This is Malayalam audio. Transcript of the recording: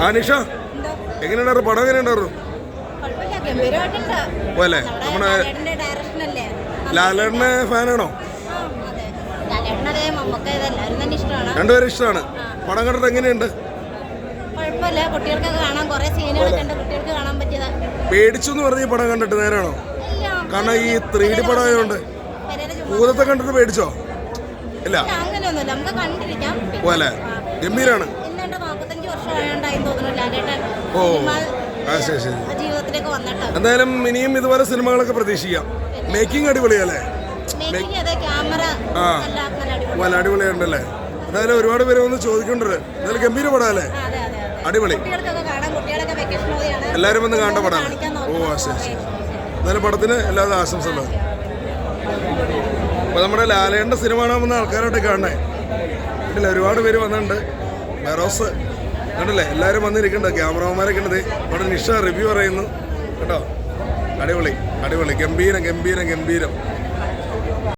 ആ എങ്ങനെയുണ്ടാറു എങ്ങനെയുണ്ടായിരുന്നു പടം എങ്ങനെയുണ്ടായിരുന്നു പോലെ നമ്മുടെ ലാലേട്ടനെ ഫാനാണോ? രണ്ടുപേരും ഇഷ്ടമാണ്. പടം കണ്ടിട്ട് എങ്ങനെയുണ്ട്? പേടിച്ചു എന്ന് പറഞ്ഞ പടം കണ്ടിട്ട് നേരാണോ? കാരണം ഈ ത്രീ ഡി പടം ആയതുകൊണ്ട് ഭൂതത്തെ കണ്ടിട്ട് പേടിച്ചോ? ഇല്ല. പോലെ. ഗംഭീരാണ്. ഓ ആ ശരി ശരി. എന്തായാലും ഇനിയും ഇതുപോലെ സിനിമകളൊക്കെ പ്രതീക്ഷിക്കാം. മേക്കിംഗ് അടിപൊളിയല്ലേ? ആ. നല്ല അടിപൊളിയുണ്ടല്ലേ എന്തായാലും ഒരുപാട് പേര് വന്ന് ചോദിക്കുന്നുണ്ട്. എന്തായാലും ഗംഭീര പടമല്ലേ? അടിപൊളി. എല്ലാവരും വന്ന് കാണേണ്ട പടമാണ്. ഓ ശരി ശരി. എന്തായാലും പടത്തിന് എല്ലാവരും ആശംസകളും. അപ്പോൾ നമ്മുടെ ലാലേണ്ട സിനിമ കാണാൻ വന്ന ആൾക്കാരായിട്ട് കാണണേ. കണ്ടില്ല ഒരുപാട് പേര് വന്നിട്ടുണ്ട്. ബെറോസ് കണ്ടില്ലേ? എല്ലാവരും വന്നിരിക്കണ്ട. ക്യാമറമാരൊക്കെ ഉണ്ട്. അവിടെ നിഷ റിവ്യൂ പറയുന്നു. കേട്ടോ? അടിപൊളി. അടിപൊളി. ഗംഭീരം ഗംഭീരം ഗംഭീരം.